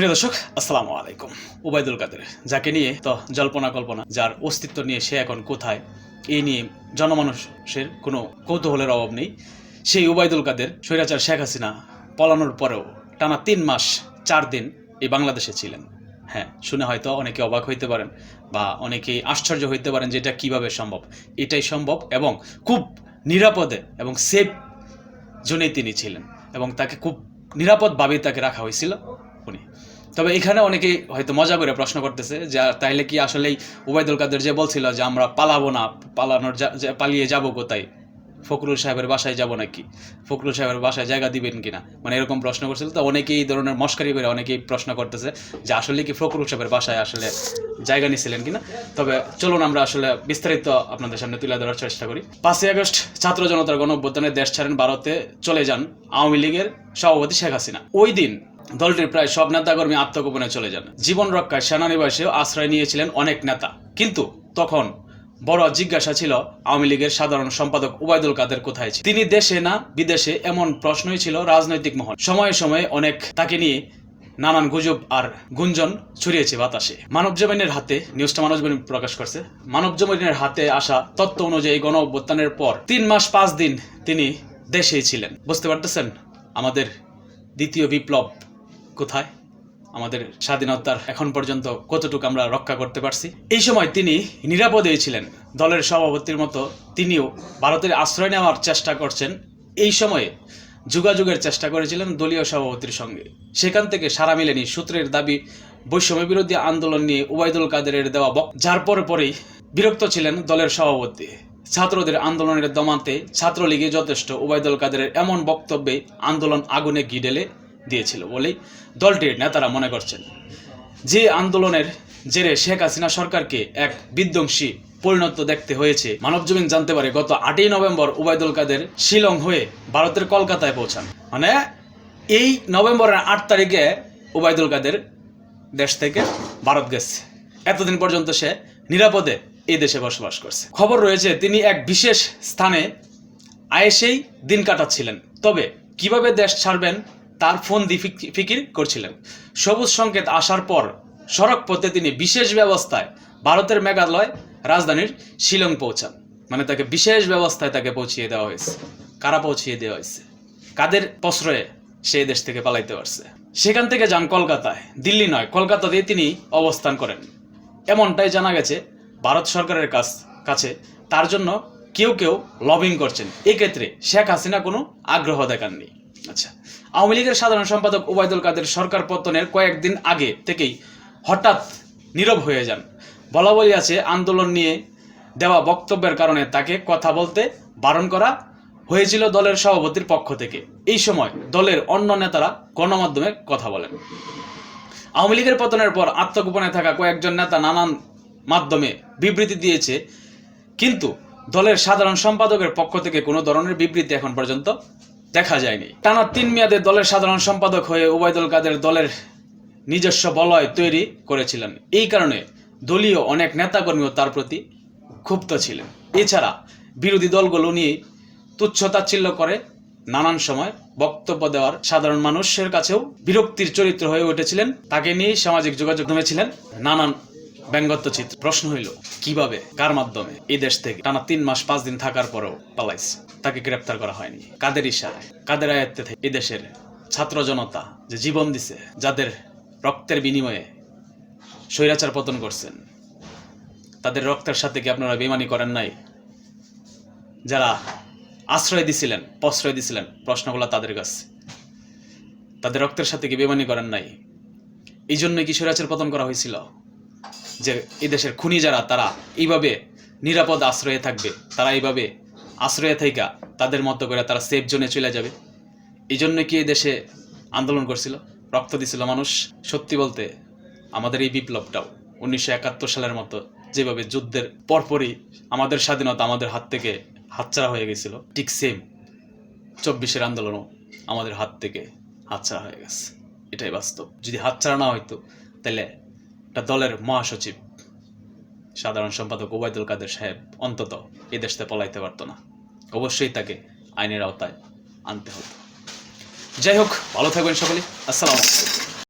প্রিয় দর্শক, আসসালামু আলাইকুম। উবাইদুল কাদের, যাকে নিয়ে তো জল্পনা কল্পনা, যার অস্তিত্ব নিয়ে সে এখন কোথায় এই নিয়ে জনমানুষের কোনো কৌতূহলের অভাব নেই। সেই উবাইদুল কাদের, স্বৈরাচার শেখ হাসিনা পলানোর পরেও টানা তিন মাস চার দিন এই বাংলাদেশে ছিলেন। হ্যাঁ শুনে হয়তো অনেকে অবাক হইতে পারেন বা অনেকেই আশ্চর্য হইতে পারেন যে এটা কীভাবে সম্ভব। এটাই সম্ভব এবং খুব নিরাপদে এবং সেফ জোনেই তিনি ছিলেন এবং তাকে খুব নিরাপদভাবে তাকে রাখা হয়েছিল উনি। তবে এখানে অনেকেই হয়তো মজা করে প্রশ্ন করতেছে যে তাইলে কি আসলেই উবায়দুল কাদের যে বলছিল যে, আমরা পালাবো না, পালানোর পালিয়ে যাব কোথায়? ফখরুল সাহেবের বাসায় যাব নাকি? ফখরুল সাহেবের বাসায় জায়গা দিবেন কিনা? মানে এরকম প্রশ্ন করছিল। তো অনেকেই এই ধরনের মস্কারি করে অনেকেই প্রশ্ন করতেছে যে, আসলে কি ফখরুল সাহেবের বাসায় আসলে জায়গা নিছিলেন কিনা। তবে চলুন আমরা আসলে বিস্তারিত আপনাদের সামনে তুলে ধরার চেষ্টা করি। পাঁচই আগস্ট ছাত্র জনতার গণ অভ্যুত্থানে দেশ ছাড়েন ভারতে চলে যান আওয়ামী লীগের সভাপতি শেখ হাসিনা। ওই দিন দলটির প্রায় সব নেতাকর্মী আত্মগোপনে চলে যান। জীবন রক্ষায় সেনানিবাসেও আশ্রয় নিয়েছিলেন অনেক নেতা। কিন্তু তখন বড় জিজ্ঞাসা ছিল আওয়ামী লীগের সাধারণ সম্পাদক উবাইদুল কাদের কোথায় তিনি দেশে না বিদেশে এমন প্রশ্নই ছিল রাজনৈতিক মহল। সময়ে সময়ে অনেক তাকে নিয়ে নানান গুজব আর গুঞ্জন ছড়িয়েছে বাতাসে। মানব জমিনের হাতে নিউজটা মানব জমিন প্রকাশ করছে। মানব জমিনের হাতে আসা তথ্য অনুযায়ী গণ অভ্যুত্থানের পর তিন মাস পাঁচ দিন তিনি দেশেই ছিলেন। বুঝতে পারতেছেন? আমাদের দ্বিতীয় বিপ্লব কোথায়? আমাদের স্বাধীনতার এখন পর্যন্ত কতটুকু আমরা রক্ষা করতে পারছি? এই সময় তিনি নিরাপদেই ছিলেন। দলের সভাপতির মতো তিনিও ভারতের আশ্রয় নেওয়ার চেষ্টা করছেন। এই সময়ে যোগাযোগের চেষ্টা করেছিলেন দলীয় সভাপতির সঙ্গে। সেখান থেকে সারা মিলেনি সূত্রের দাবি, বৈষম্য বিরোধী আন্দোলন নিয়ে উবাইদুল কাদেরের দেওয়া বক, যার পরে পরেই বিরক্ত ছিলেন দলের সভাপতি। ছাত্রদের আন্দোলনের দমাতে ছাত্রলীগে যথেষ্ট উবাইদুল কাদেরের এমন বক্তব্যে আন্দোলন আগুনে গিডেলে দিয়েছিল বলেই দলটির নেতারা মনে করছেন। যে আন্দোলনের জেরে শেখ হাসিনা সরকারকে এক বিধ্বংসী পরিণত দেখতে হয়েছে। মানবজমিন জানতে পারে গত আটই নভেম্বর উবাইদুল কাদের শিলং হয়ে ভারতের কলকাতায় পৌঁছান। মানে এই নভেম্বরের আট তারিখে উবাইদুল কাদের দেশ থেকে ভারত গেছে। এতদিন পর্যন্ত সে নিরাপদে এই দেশে বসবাস করছে। খবর রয়েছে, তিনি এক বিশেষ স্থানে আয়েসেই দিন কাটাচ্ছিলেন। তবে কীভাবে দেশ ছাড়বেন তার ফোন দি ফিক- ফিকির করছিলেন। সবুজ সংকেত আসার পর সড়ক পথে তিনি বিশেষ ব্যবস্থায় ভারতের মেঘালয় রাজধানীর শিলং পৌঁছান। মানে তাকে বিশেষ ব্যবস্থায় তাকে পৌঁছিয়ে দেওয়া হয়েছে। কারা পৌঁছিয়ে দেওয়া হয়েছে? কাদের প্রশ্রয়ে সেই দেশ থেকে পালাইতে পারছে? সেখান থেকে যান কলকাতায়। দিল্লি নয়, কলকাতাতেই তিনি অবস্থান করেন। এমনটাই জানা গেছে ভারত সরকারের কাছ, কাছে। তার জন্য কেউ কেউ লবিং করছেন। এক্ষেত্রে শেখ হাসিনা কোনো আগ্রহ দেখাননি। আচ্ছা আওয়ামী লীগের সাধারণ সম্পাদক ওবায়দুল কাদের সরকার পতনের কয়েকদিন আগে থেকেই হঠাৎ নীরব হয়ে যান। বলা বলি আছে, আন্দোলন নিয়ে দেওয়া বক্তব্যের কারণে তাকে কথা বলতে বারণ করা হয়েছিল দলের সভাপতির পক্ষ থেকে। এই সময় দলের অন্য নেতারা গণমাধ্যমে কথা বলেন। আওয়ামী লীগের পতনের পর আত্মগোপনে থাকা কয়েকজন নেতা নানান মাধ্যমে বিবৃতি দিয়েছে, কিন্তু দলের সাধারণ সম্পাদকের পক্ষ থেকে কোনো ধরনের বিবৃতি এখন পর্যন্ত দেখা যায়নি। টানা তিন মেয়াদে দলের সাধারণ সম্পাদক হয়ে ওবায়দুল কাদের দলের নিজস্ব বলয় তৈরি করেছিলেন। এই কারণে দলীয় অনেক নেতাকর্মীও তার প্রতি ক্ষুব্ধ ছিলেন। এছাড়া বিরোধী দলগুলো নিয়ে তুচ্ছতাচ্ছিল্য করে নানান সময় বক্তব্য দেওয়ার সাধারণ মানুষের কাছেও বিরক্তির চরিত্র হয়ে উঠেছিলেন। তাকে নিয়ে সামাজিক যোগাযোগ মাধ্যমে ছিলেন নানান ব্যঙ্গত্ব চিত্র। প্রশ্ন হইল, কীভাবে, কার মাধ্যমে? এই দেশ থেকে টানা তিন মাস পাঁচ দিন থাকার পরেও পালাইছে তাকে গ্রেপ্তার করা হয়নি। কাদের ইশারায়? কাদের আয়ত্তে থেকে? এই দেশের ছাত্র জনতা যে জীবন দিছে, যাদের রক্তের বিনিময়ে স্বৈরাচার পতন করছেন। তাদের রক্তের সাথে কি আপনারা বেমানি করেন নাই? যারা আশ্রয় দিছিলেন, প্রশ্রয় দিছিলেন প্রশ্নগুলো তাদের কাছে। তাদের রক্তের সাথে কি বেমানি করেন নাই? এই জন্যই কি স্বৈরাচার পতন করা হয়েছিল? যে এই দেশের খুনি যারা, তারা এইভাবে নিরাপদ আশ্রয়ে থাকবে, তারা এইভাবে আশ্রয়ে থাইকা, তাদের মতো করে তারা সেফ জোনে চলে যাবে। এই জন্য কি এই দেশে আন্দোলন করছিল? রক্ত দিছিল মানুষ? সত্যি বলতে আমাদের এই বিপ্লবটাও উনিশশো একাত্তর সালের মতো যেভাবে যুদ্ধের পরপরই আমাদের স্বাধীনতা আমাদের হাত থেকে হাতছাড়া হয়ে গেছিল, ঠিক সেম চব্বিশের আন্দোলনও আমাদের হাত থেকে হাতছাড়া হয়ে গেছে। এটাই বাস্তব। যদি হাতছাড়া না হইতো, তাহলে একটা দলের মহাসচিব, সাধারণ সম্পাদক ওবায়দুল কাদের সাহেব অন্তত এ দেশতে পলাইতে পারতো না। অবশ্যই তাকে আইনের আওতায় আনতে হতো। যাই হোক, ভালো থাকবেন সকলে আসসালামু আলাইকুম।